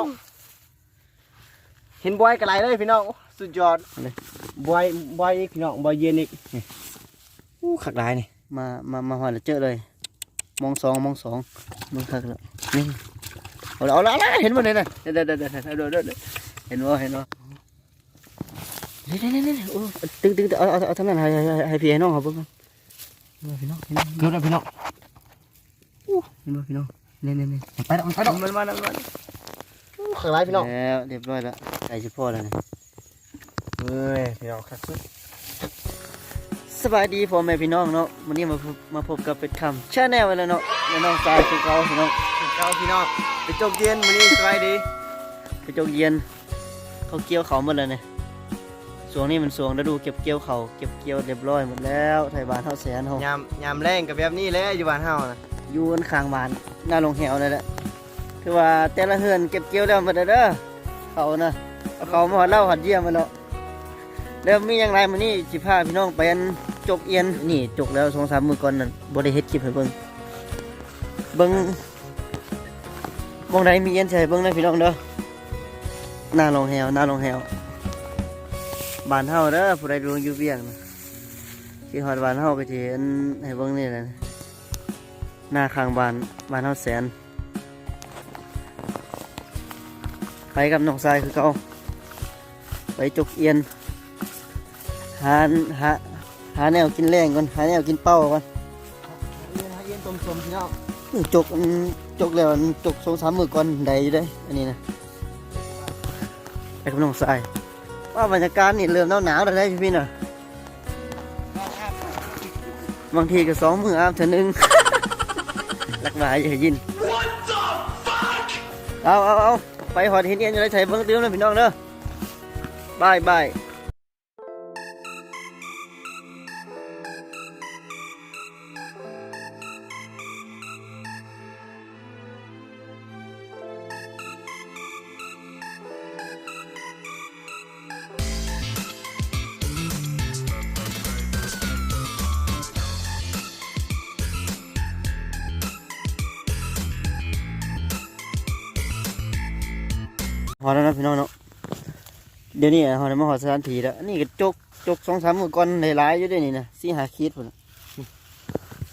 องเห็นบอยกระไรเลยพี่น้องโอ้สุดยอดบอยบอยอีกพี่น้องบอยเย็นอีกนี่อู้ขักหลายนี่มามามาหอยแล้วเจอเลย มองสองมองสองมึงคักแล้วนี่เอาละเอาละเอาละเห็นบ่เนี่ยนะเดี๋ยวเดี๋ยวเดี๋ยวเดี๋ยวเดี๋ยวเดี๋ยวเดี๋ยวเห็นบ่เห็นบ่นี่นี่นี่นี่โอ้ตึงตึงตึงเอาเอาเอาทางนั้นให้ให้ให้ให้พี่ให้น้องเขาเบิ่งก่อนเบิ่งพี่น้องเห็นบ่เกือบแล้วพี่น้องเห็นบ่พี่น้องนี่นี่นี่ไปดอกไปดอกมันมาแล้วมันอู้ ขักหลายพี่น้องแล้วเรียบร้อยแล้วใส่เฉพาะแล้วนี่เฮ้ยพี่น้องขักสุดสบายดีพ่อแม่พี่น้องเนาะวันนี้มาพบมาพบกับเป็ดคำชาแนลแล้วเนาะและน้องสายคือเขาพี่น้องเจ้าพี่น้องไปจบเย็นมื้อนี้สบายดีไปจกเย็นเขาเกี่ยวเขาหมดแล้วเนี่ยสวงนี้มันสวงฤดูเก็บเกี่ยวเขาเก็บเกี่ยวเรียบร้อยหมดแล้วไทยบ้านเท่าแสนเฮายามยามแรงกับแบบนี้แหละอยู่บ้านเฮานะอยู่บนข้างบ้านหน้าลงเหวนั่นแหละ คือว่าแต่ละเฮือนเก็บเกี่ยวแล้วมดแล้วเด้อเขานะเอาเขามาหอดเล่าหอดเยี่ยมมาเนาะแล้วมีอย่างไรมื้อนี้สิพาพี่น้องไปอันจกเอียนนี่จกแล้วสองสามมือก่อนนั่นบ่ได้เฮ็ดคลิปให้เบิ่งเบิ่งมองใดมีเอียนใส่เบิ่งนะพี่น้องเด้อหน้าลงเหวหน้าลงเหวบานเฮาเด้อผู้ใดดูอยู่เวียงนะที่ฮอดบานเฮาก็สิเห็นให้เบิ่งนี่แหละหน้าข้างบานบานเฮาแสน ไปกับน้องชายคือเก่าไปจกเอียน หาหาหาแนวกินแรงก่อนหาแนวกินเป้าก่อนเย็นเย็นต้มๆพี่น้องอื้อจกอันจกแล้วอันจกสองสามมือก่อนได้อยู่ได้อันนี้นะไปกับน้องชายว่าบรรยากาศนี่เริ่มหนาวหนาวๆแล้วได้พี่พี่น่ะบางทีก็สองมืออาบเท่านึงหลักหลายอย่ายินเอาเอาเอา ไปหอดเห็นเอียจะได้ใช้เบิ้งเตี้ยนะพี่น้องเด้อบายบาย พี่น้องเนาะเดี๋ยวนี้หอดแล้วมาหอดสถานที่แล้วอันนี่ก็จกจกสองสามมือก่อนหลายๆอยู่ด้วยนี่นะสี่หาคิดพุ่นน่ะ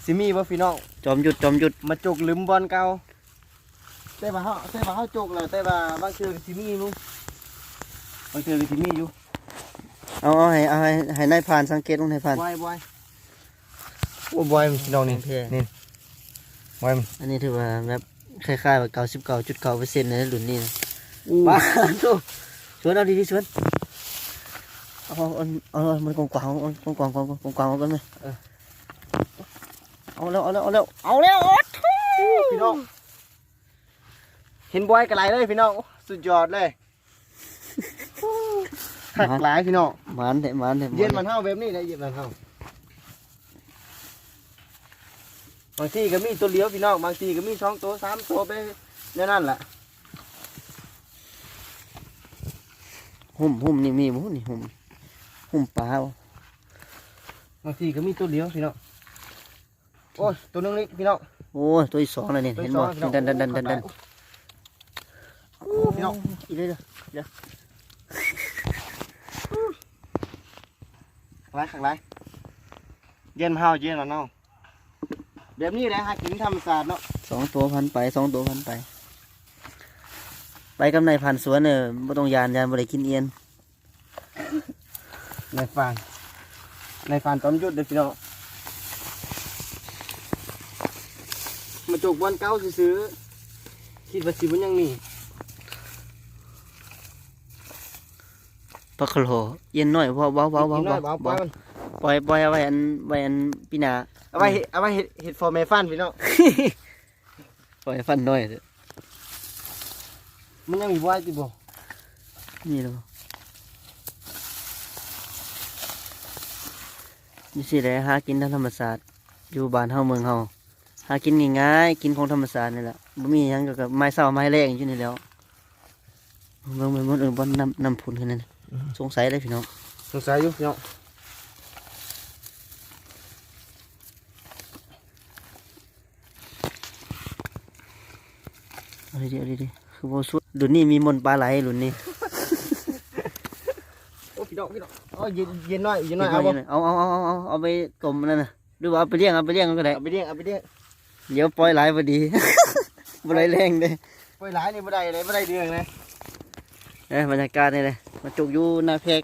สิมีบ่พี่น้องจอมหยุดจอมหยุดมาจกลืมบอลเก่าแต่ว่าเฮาแต่ว่าเฮาจกแล้วแต่ว่าบางเทื่อก็สิมีอยู่บางเทื่อก็สิมีอยู่เอาเอาให้เอาให้ให้นายผ่านสังเกตลงนายผ่านบอยบอยโอ้บอยมันพี่น้องนี่โอเคนี่บอยมันอันนี้ถือว่าแบบคล้ายๆแบบเก้าสิบเก้าจุดเก้าเปอร์เซ็นต์ในรุ่นนี้นะ อู้ป้าดูชวนเอาดีๆชวนเอาเอาเอาเอามันกว้างๆเอากว้างๆกว้างๆกว้างๆเอากันไหมเอาแล้วเอาแล้วเอาแล้วเอาแล้วโอ๊ยพี่น้องเห็นบอยกระไรเลยพี่น้องโอ้สุดยอดเลยหักหลายพี่น้องหมันเถอะหมันเถอะเย็นมันเท่าแบบนี้เลยเย็นมันเท่าบางทีก็มีตัวเลี้ยวพี่น้องบางทีก็มีสองตัวสามตัวไปแน่นั่นแหละ หุ่มหุ่มนี่มีบ่นี่หุ่มหุ่มปลาบ่บางทีก็มีตัวเลี้ยวพี่น้องโอ้ยตัวหนึงนี่พี่น้องโอ้ยตัวที่สองแล้วนี่ตัวเห็นสอบ่งพี่น้องดันดันดันดันดันโอ้พี่น้องอีเลยเด้อไรขักไรเย็นเฮาเย็นมันเนาะแบบนี้แหละหากินธรรมศาสตร์เนาะสองตัวพันไปสองตัวพันไป ไปกับนายพันสวนเนี่ยบ่ต้องยานยานบ่ได้กินเอียนในฟานในฟานต้อมยุดเด้อพี่น้องมาจกบอลเก้าซื้อๆคิดว่าสิมันยังมีปลาคโลเอียนน้อยเบาเบาเบาเบากินน้อยเบาเบาปล่อยมันปล่อยปล่อยเอาไว้อันไว้อันปีหนาเอาไว้เฮ็ดเอาไว้เฮ็ดเห็ดฟอร์เมฟันพี่น้อง ปล่อยฟันน้อยเถอะ มันยังมีไว้จิบ่นี่แล้วนี่สิแหละหากินทางธรรมศาสตร์อยู่บ้านเฮาเมืองเฮาหากินง่ายๆกินของธรรมศาสตร์นี่แหละบ่มีหยังเกี่ยวกับไม้เศร้าไม้แรงอยู่นี่แหล้วเบิ่งเบิ่งเบิ่งเออบ่นำนำผุนขึ้นนั่นสงสัยเลยพี่น้องสงสัยอยู่พี่น้องเอาดีๆเอาดี คือบ่สุดรุ่นนี้มีมนต์ปลาไหลรุ่นนี้โอ้พี่น้องพี่น้องอ๋อเย็นเย็นหน่อยเย็นหน่อยเอาบ่เอาเอาเอาเอาเอาเอาไปต้มนั่นน่ะหรือว่าเอาไปเลี้ยงเอาไปเลี้ยงก็ได้เอาไปเลี้ยงเอาไปเลี้ยงเดี๋ยวปล่อยไหลพอดีบ่ไหลแรงเด้ไปหลายนี่บ่ได้เลยบ่ได้เดืองเลยเอ้ยบรรยากาศนี่เลยมาจุกอยู่หน้าแพก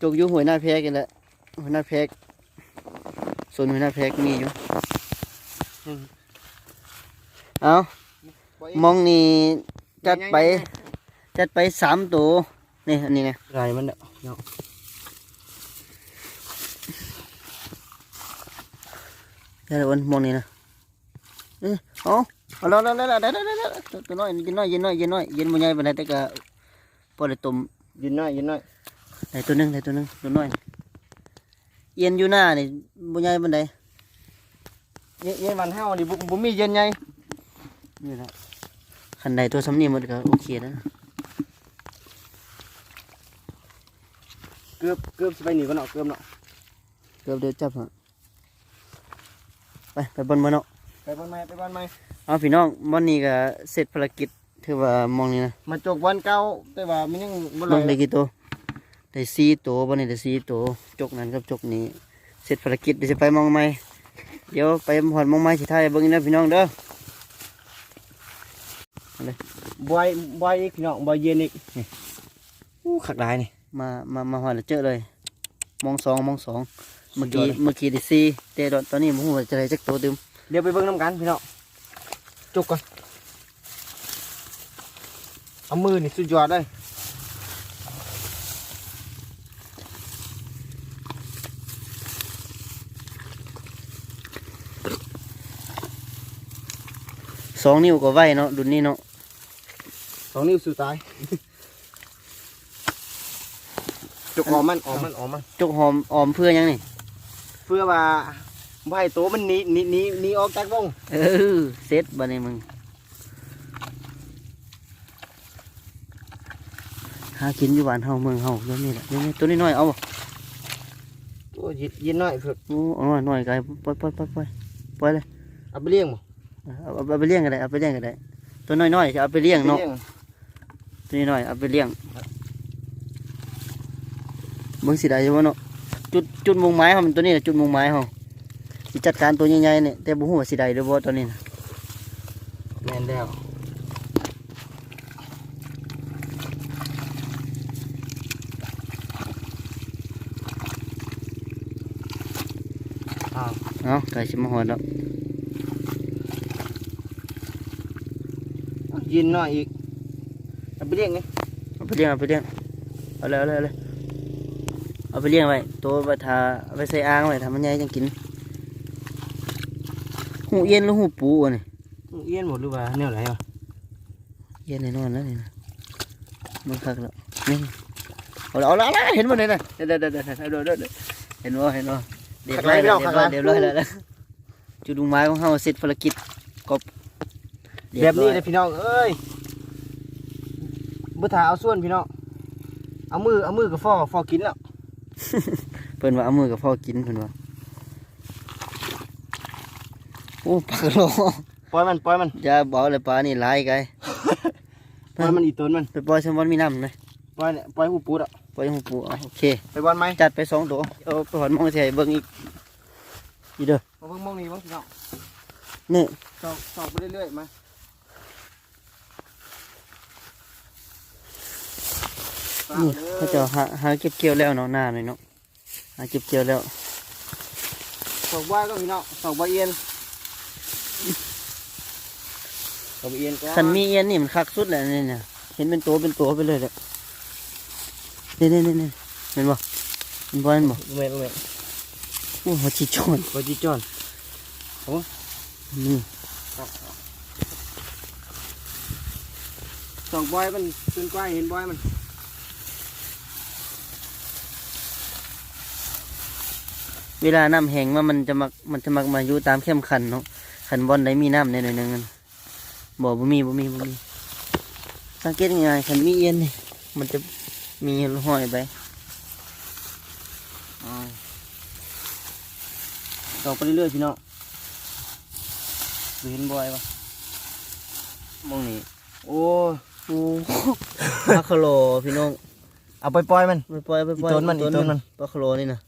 จุกอยู่หัวยหน้าแพกกันแหละหัวหน้าแพกส่วนหัวหน้าแพกมีอยู่เอา มองนี่จัดไป จัดไปสามตัวนี่อันนี้นะไรมันเนาะได้แล้ววันมองนี่นะเอ้ยเอาเอาแล้วแล้วแล้วแล้วแล้วแล้วแล้วตัวน้อยเย็นน้อยเย็นน้อยเย็นน้อยเย็นบ่ใหญ่ปานใดแต่ก็พอได้ต้มเย็นหน่อยเย็นหน่อยได้ตัวหนึงได้ตัวหนึงตัวน้อยเย็นอยู่หน้านี่บ่ใหญ่ปานใดเย็นเย็นวันเฮาดิบ่บ่มีเย็นไงนี่แหละ คันใดตัวสำนีมันก็โอเคนะเกือบเกือบสิไปหนีกันเนาะเกือบเนาะเกือบเดือดจับฮะไปไปบนมาเนาะไปบ้านใหม่ไปบ้านใหม่เอาพี่น้องวันนี้ก็เสร็จภารกิจถือว่ามองนี่นะมาจกวันเก่าแต่ว่ามันยังบ่น้ลอองยได้กี่ตัวได้สี่ตัววันนี้ได้สี่ตัวจกนั้นกับจกนี้ เสร็จภารกิจเดี๋ยวจะไปมองใหม่เดี๋ยวไปหอดมองใหม่สิท้ายเบิ่งนะพี่น้องเด้อ บอยบอยอีกพี่น้องบอยเย็นอีกนี่อู้ขักหลายนี่มามามาหอดแล้วเจอเลย มองสองมองสองเมื่อกี้สุดยอดเลยเมื่อกี้ได้สี่แต่ตอนนี้ผมว่าจะได้จักตัวเต็มเดี๋ยวไปเบิ่งน้ำกันพี่น้องจกก่อนเอามือนี่สุดยอดเลยสองนิ้วก็ไหวเนาะรุ่นนี้เนาะ สองนิ้วสุดท้ายจกออกมันออกมันออกมันจกหอมออมเพื่อหยังนี่เพื่อว่าบ่ให้โตวมันหนีหนีหนีหนีออกจากวงเออเซ็ตบันนี้มึงหากินอยู่บ้านเฮาเมืองเฮาเรื่องนี้แหละเรื่องนี้ตัวนี้น้อยเอาบ่โอ้ยเย็นเย็นหน่อยเพื่อโอ้เอาน้อยน้อยไกลปล่อยปล่อยปล่อยปล่อยปล่อยเลยเอาไปเลี้ยงบ่เอาเอาเอาไปเลี้ยงก็ได้เอาไปเลี้ยงก็ได้ตัวน้อยน้อยจะเอาไปเลี้ยงเนาะไปลี้ย ตัวนี้น้อยเอาไปเลี้ยงเบิ่งสิได้อยู่บ่เนาะจุดจุดมุ่งหมายเฮามันตัวนี้แหละจุดมุ่งหมายเฮาสิจัดการตัวใหญ่ๆเนี่ยแต่บ่ฮู้ว่าสิได้หรือบ่ตัวนี้น่ะแม่นแล้วอ้าวเอาไก่สิมาฮอดแล้วเย็นหน่อยอีก เอาไปเลี้ยงไงเอาไปเลี้ยงเอาไปเลี้ยงเอาเลยเอาเลยเอาเลยเอาไปเลี้ยงไว้ตัวไปทาเอาไปใส่อ่างไว้ทำมันใหญ่จังกินหูเย็นหรือหูปูอะนี่เย็นหมดหรือว่าแนวไหนวะเย็นแน่นอนแล้วนี่นะมันคักแล้วนี่เอาละเอาละเอาละเห็นบ่เนี่ยนะเดี๋ยวเดี๋ยวเดี๋ยวเดี๋ยวเดี๋ยวเดี๋ยวเห็นบ่เห็นบ่เรียบร้อยแล้วเรียบร้อยเรียบร้อยแล้วนะจุดลุงไม้ของเฮาเสร็จภารกิจกบเรียแบบร้อนี้ยเลยพี่น้องเอ้ย บุถาเอาส่วนพี่น้องเอามือเอามือกับฟอฟอกินแล้ว เพิ่นว่าเอามือกับพ่อกินเพิ่นว่าโอ้ปลากระโลปล่อยมันปล่อยมันอย่าบอกเลยปลานี่หลายไกลปล่อยมันอีตนมันไปปล่อยสมอนมีน้ำเลยปล่อยเนี่ยปล่อยหูปูดอะปล่อยหูปูเอาโอเคไปบอลไหมจัดไปสองตัวเอาไปหอนมองเสียเบิ่งอีกอีเด้อมาเบิ่งมองนี่บ้างพี่น้องนี่สองสองไปเรื่อยๆมา นี่เขาเจะหาหาเก็บเกี่ยวแล้วเนาะหน้าหน่อยเนาะหาเก็บเกี่ยวแล้วสองใบก็พี่น้องสองใบเอียนสองใบเอียนก็คันมีเอียนนี่มันคักสุดแหละนี่เนี่ยเห็นเป็นตัวเป็นตัวไปเลยแหละนี่นี่นี่นี่เห็นบ่เห็นบ่เห็นบ่เมนเมนโอ้หัวจิจอนบอจีจอนนี่สองใบมันเป็นกว้ายเห็นใบมัน เวลาน้ำแห้งมามันจะมักมันจะมักมาอยู่ตามเข้มขันเนาะขันบอลได้มีน้ำในหน่อยหนึงนั่นบ่บ่มีบ่มีบ่มีสังเกตง่ายๆขันมีเอียนนี่มันจะมีห้อยไปอ๋อสองไปเรื่อยๆพี่น้องดูเห็นใบปะมองนี่โอ้โอ้ปลาคาโลพี่น้องเอาไปปล่อยมันไปปล่อยไปปล่อยอีต้นมันอีต้นมันปลาคาโลนี่นะ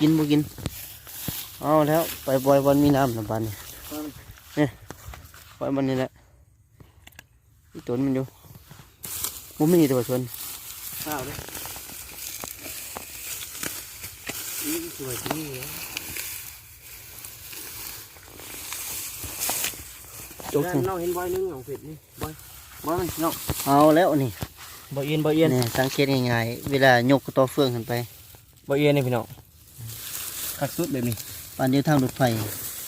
กินบ่กิน เอาแล้วไปปล่อยวันมีน้ำนะบ้านนี่เนี่ยปล่อยมันนี่แหละอีต้นมันอยู่มันไม่มีตัวชนข้าวเลยนี่สวยจริงเลยจกแล้วสิน้องเห็นบอยนึงของเผ็ดนี่บอยบอยมันน้องเอาแล้วนี่บอยเอียนบอยเอียนเนี่ยสังเกตง่ายๆเวลายกตัวเฟืองขึ้นไป บอยเอียนนี่พี่น้องคักสุดแบบนี้ปานเดียวทางรถไฟ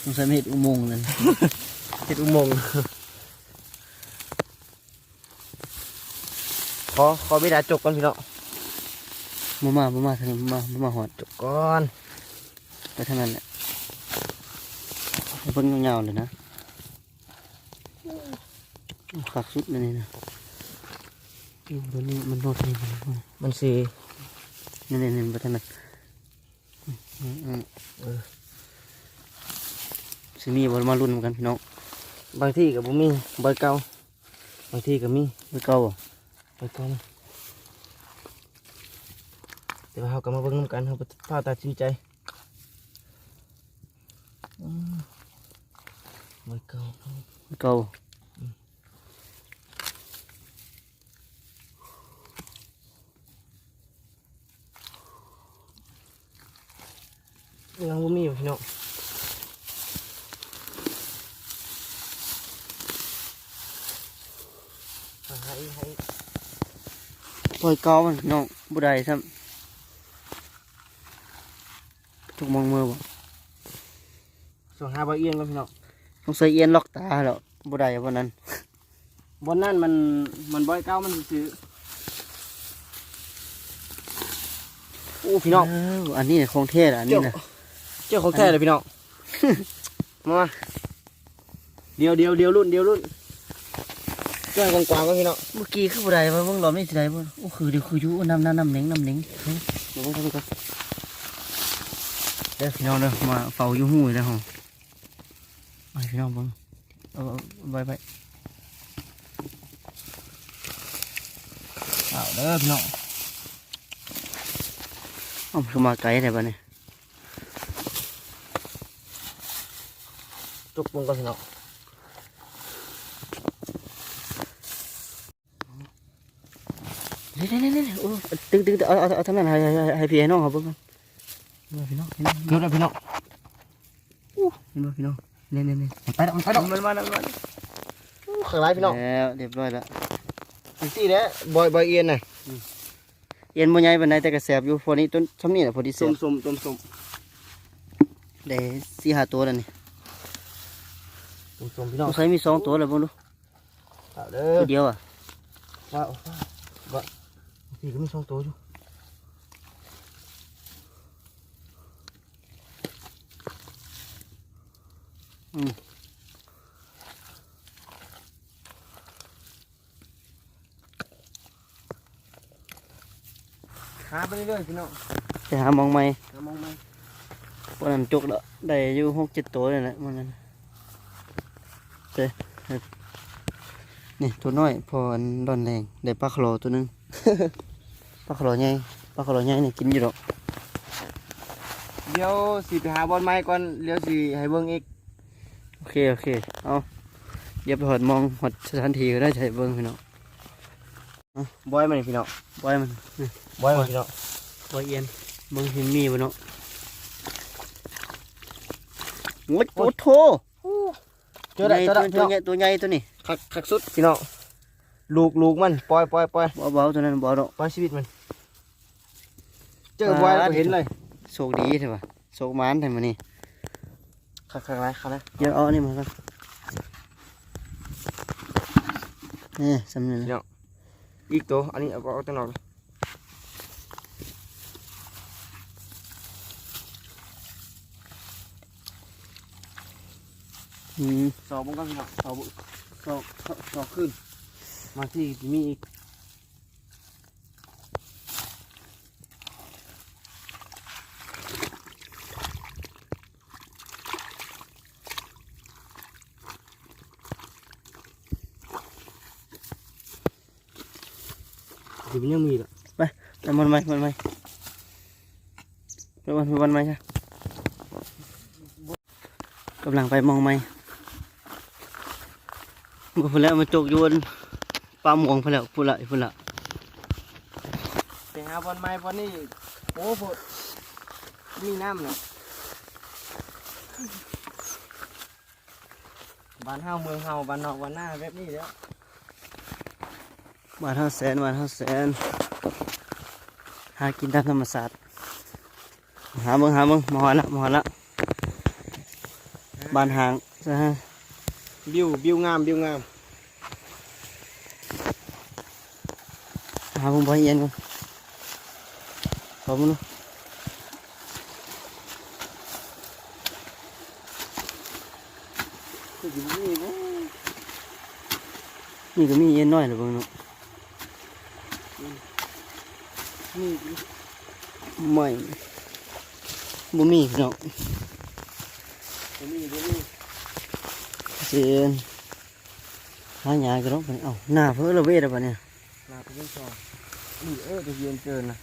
ต้องใช้เห็ดอุโมงค์เลยเห็ดอุโมงค์ขอขอไม่ได้จกก่อนพี่น้องมามามามาทางนี้มามามาหอดจกก่อนไปทางนั้นแหละให้เพิ่งยาวๆเลยนะขักสุดเลยนี่นะอยู่ตัวนี้มันรถนี่มันรถมันสี นี่นี่นี่ไปทางนั้นอืมอืมอืมเออสิมีบอลมาลุ้นเหมือนกันพี่น้องบางที่กับบุมีบอยเก่าบางที่กับมีไปเก่าบ่บอยเก่าแต่ว่าเขาก็มาเบิ่งนำกันเขาพาตัดสินใจอืมบอยเก่าไปเก่า ยังบ่มีอยู่พี่น้องให้ให้ปล่อยเก่ามันพี่น้องบุได้ซ้ำทุกมองมือบ่ส่วนหาบอยเอียนก่อนพี่น้องต้องใส่เอียนล็อกตาแล้วบุได้วันนั้นบนนั่นมันมันบอยเก่ามันซื้อโอ้พี่น้องเออันนี้เนี่ยของเทศอันนี้นะ เจ้าของแท้เลยพี่น้อง มาเดียวเดียวเดียวรุ่นเดียวรุ่นเจ้ากว้างๆก็พี่น้อง เมื่อกี้คือบุได้มาเบิ่งรอบนี้สิได้บ่โอ้คือเดี๋ยวคืออยู่น้ำน้ำน้ำเหน็งน้ำเหน็งเฮ้ยเดี๋ยวเบิ่งทำก่อนเด้อพี่น้องเด้อมาเฝ้าอยู่หูยแล้วฮะไปพี่น้องเบิ่งเอาเอาเอาไปไปเอาเด้อพี่น้องเอาคือมาไกลได้ปะเนี่ย จุกลงก่อนพี่น้องเร็วเร็วเร็วเร็วโอ้ตึงตึงเอาเอาเอาทำนั้นให้ให้ให้ให้พี่ให้น้องเขาเบิ่งก่อนเห็นบ่พี่น้องเห็นบ่เกือบแล้วพี่น้องเห็นบ่พี่น้องเนี่ยเนี่ยเนี่ยไปแล้วไปแล้วมันมาแล้วมันมาแล้วข้างไรพี่น้องแล้วเรียบร้อยแล้วจังซี่แหละบอยบอยเอียนน่ะเย็นบ่ใหญ่ปานใดแต่ก็แสบอยู่พอนี้ต้นซ้ำนี่แหละพอดีแสส้บมส้มต้มส้มได้สี่ห้าตัวแล้วนี่ ต้มส้มพี่ต้น้อองงใช้มีสองตัวแล้วบ่รู้เอาเด้อตัวเดียวอะว้าวว้าวพี่ก็มีสองตัวอยู่อืมหาไปเรื่อยๆพี่น้องไปหาหมองใหม่หามองไหมวันนั้นจกแล้วได้อยู่หกเจ็ดตัวเลยแหละวันนั้น เจ้นี่ตัวน้อยพออันร้อนแรงได้ปลาขลอตัวหนึงปลาขลอใหญ่ปลาขลอใหญ่นี่กินอยู่ดอกเดี๋ยวสิไปหาบอลไม้ก่อนเดี๋ยวสิให้เบิ่งอีกโอเคโอเคเอาเดี๋ยวไปหอดมองหอดสถานที่ก็ได้ใช้เบิ้งพี่น้องบอยมันนี่พี่น้องบอยมันบอยมันพี่น้องบอยเอียนเบิ้งเห็นมีบ่เนาะโอ้ยโอ้โถ เจอได้เจอได้ตัพี่วน้องใหญ่ตัวใหญ่ตัวนี้คักคักสุดพี่น้องลูกลูกมันปล่อยปล่อยปล่อยเบาๆตัวนั้นเบาดอกปล่อยชีวิตมันเจอบอยแล้วก็เห็นเลยโชคดีใช่ปะโชคหมานใช่ไหมนี่คักคักไรคักนะเดี๋ยวเอาอันนี้มากันนี่สำเนียงอีกตัวอันนี้เอาเอาตัวหนอกอืม สอบมันก็พี่องสอบสอบสอบขึ้น มาที่มีอีกดิบยังมีหรอไปไปมันไม่มันไม่ไปวันวันไหมใช่กำลังไปมองไม่ พูดแล้วมาจกอยวนปลาหมวงพูดแล้วพูดละพูดละไปหาบอลไม้บอลนี่โอ้โหมีน้ำเนาะบ้านเฮาเมืองเฮาบ้านนอกบ้านหน้าแบบนี้แล้วบาทเท่าแสนบาทเท่าแสนหากินตามธรรมศาสตร์หาเบิ่งหาเบิ่งมาหอละมาหอละบ้านหางซะฮะ บิวบิวงามบิวงามหาเบิ่งบ่เย็นก่อนขอมึงดูคืออยู่นี่บ่นี่ก็มีเย็นน้อยเหรือเบิ่งเนาะนี่ไม่บ่มีพี่น้องบ่มีบ่มีเสียนหาหยาก็ร้องไปเอ้าหน้าเพิ่นละเวทแล้วบัดเนี่ยลาไปยังซอนี่เออจะเย็นเกินนะ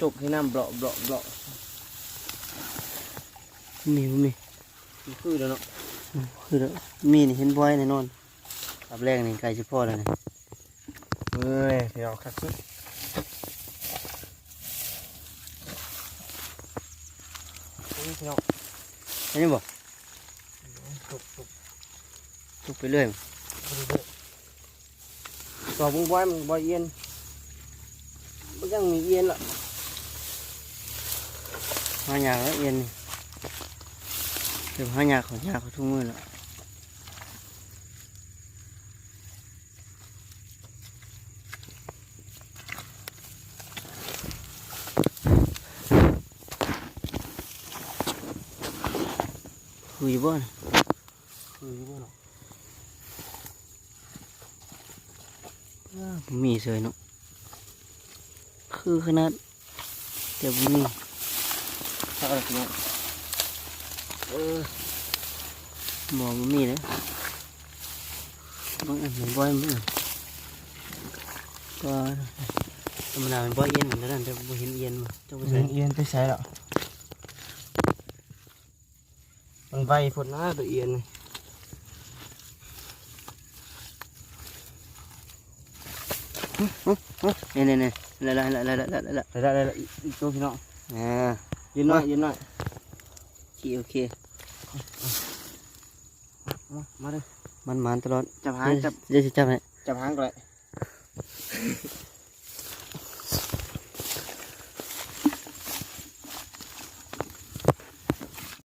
จกให้น้ำเบาะเบาะเบาะมีบ่มีคือแล้วเนาะคือแล้วมีนี่เห็นบ่อยแน่นอนอับแรกนี่ใกล้สิพอแล้วนี่เอ้ยเดี๋ยวคักสุด พี่น้องอันนี้บ่จกจกทุกไปเรื่อยตัวบุ้งบอยมันบอยเย็นมันยังมีเย็นละหาหยาแล้วเย็นนี่เดี๋ยวหาหยาเขาหยาเขาทุกมื้อแล้ว คุยบ่นะคืออยู่บ่เนาะบ่มีเสยเนาะคือขนาดแต่บ่มีถ้าอะไรพี่น้องเออบ่บ่มีเลยบางอันมันบ่อยมันก็ธรรมดามันบ่อยเย็นเหมือนกันแต่บ่เห็นเย็นมาเจ้าบ่ใส่เย็นไปใช้แล้ว มันใบฝนหน้าตัวเอียนเลยนี่นี่นี่ละละละละละละละได้ได้ได้อีกตัวพี่น้องอ่ายืนหน่อยยืนหน่อยโอเคโอเคมาเลยมันมันตลอดจับหางจับเดี๋ยวสิจับให้จับหางก็เลย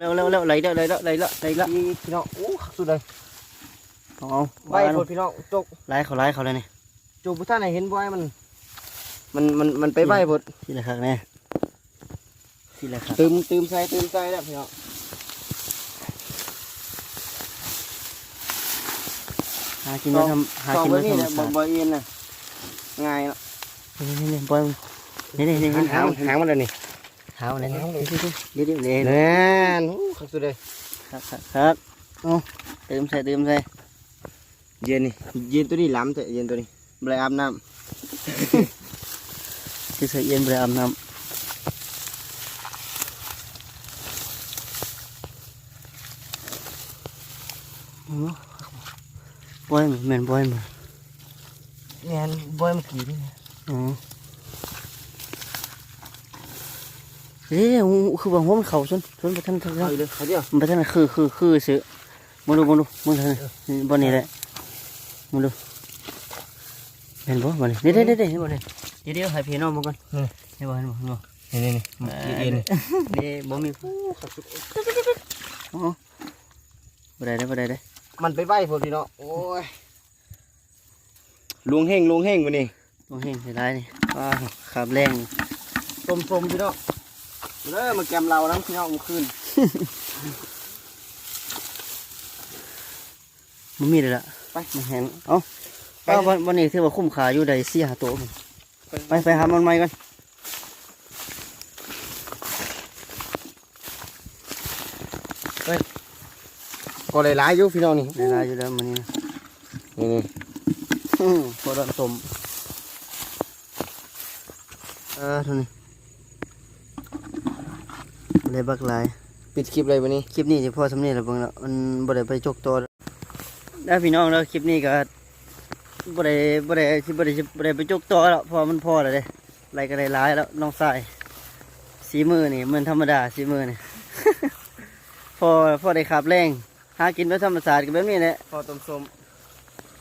ร็วเร็วเร็วไหลเด้อไหลเด้อไหลเด้อไหลเด้ออีพี่น้องโอ้สุดเลยเอาเอาใบฝนพี่น้องจกไหลเขาไหลเขาเลยนี่จกผู้ท่านไหนเห็นบ่อยมัน มันมันมันไปใบฝนสิละคักแน่สิละคักตืมตืมใส่ตืมใส่แล้วพี่น้องหากินมาทำหาสองกินใบมานี่ทำเนี่ยศาสตร์บ่เอียนน่ะง่ายเนาะนี่นี่นี่บอยนี่นี่นี่หางหางหางมันเลยนี่ เท้าเลยเดี๋ยวเดี๋ยวเดี๋ยวแน่นโอ้ขักสุดเลยครับครับครับเอาเติมใส่เติมใส่เย็นนี่เย็นตัวนี้ล้ำแต่เย็นตัวนี้บลายอาบน้ที่ใส่เย็นไปอาบน้ำโอ้บอยมันแม่นบอยมันำแน่นบ่อยเมื่อกี้นี่อ๋อ เฮ้ยคือว่าหัวมันเข่าชนชนไปทันทันเอาเลยเอาเดียวมันไปทันคือคือคือซื้อมาดูมาดูมาดูนี่บนนี้แหละมาดูเห็นบ่บนนี้เดี๋ยวเดี๋ยวเดี๋ยวเห็นบ่เนี่ยเดี๋ยวเดี๋ยวให้พี่น้องมาก่อนเห็นบ่เห็นบ่เห็นบ่นี่นี่นี่นี่นี่บ่มีโอ้บ่ได้เด้บ่ได้เด้มันไปใบฝนพี่น้องโอ้ยลุงเฮงลุงเฮงวันนี้ต้องเฮงสิได้นี่ว้าวขับแรงส้มสมๆพี่น้อง เด้อมาแกมเราน้ำพี่น้องเมื่อคืนบ่มีเลยล่ะไปมันแห้งเอ้าไปวันวันนี้ถือว่าคุ้มค่าอยู่ได้4 5ตัวพุ่นไปไปหามันใหม่ก่อนก็เลยหลายอยู่พี่น้องนี่เวลาอยู่แล้วมันนี่นะนี่นี่อืมพอดอนสมเออเท่านี้อะ ไรบักหลาย ปิดคลิปเลยวันนี้ คลิปนี้จะพอสำเนียงแล้วเบิ่งแล้วมันบ่ได้ไปจกตัวแล้วพี่น้องแล้วคลิปนี้ก็บ่ได้บ่ได้สิบ่ได้สิบ่ได้ไปจกตัวแล้วเพอมันพอแล้วเด้ไรก็ได้หลายแล้วน้องสายสีมือนี่มันธรรมดาสีมือนี่ พอพอได้ขับแรงหากินแบบธรรมชาติก็แบบนี้แหละพอต้มส้ม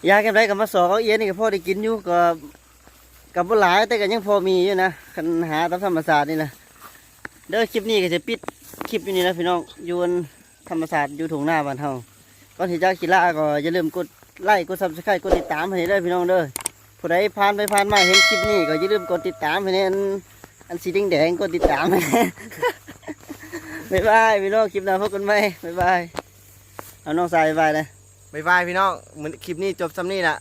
ยากันไรกับมาสอกเอาเอียนนี่ก็พอได้กินอยู่ก็กับบ่หลายแต่ก็ยังพอมีอยู่นะคันหาตามธรรมชาตินี่นะ เด้อคลิปนี้ก็จะปิดคลิปอยู่นี่นะพี่น้องยูนธรรมชาสติอยู่ถุงหน้าบ้านเฮาก่อนที่จะกีฬาก็อย่าลืมกดไลค์กดซับสไครต์กดติดตามให้เด้พี่น้องเด้อผู้ใดผ่านไปผ่านมาเห็นคลิปนี้ก็อย่าลืมกดติดตามให้แน่อันอันสีแดงๆกดติดตามให้แน่บ๊ายบายพี่น้องคลิปหน้าพบกันใหมบ๊ายบายเอาน้องสายบ๊ายบายเลยบ๊ายบายพี่น้องเหมือนคลิปนี้จบซ้ำนี่ละ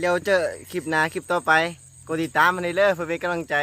เร็วเจอคลิปหน้าคลิปต่อไปกดติดตามมาในเด้อเพื่อเป็นกำลังใจ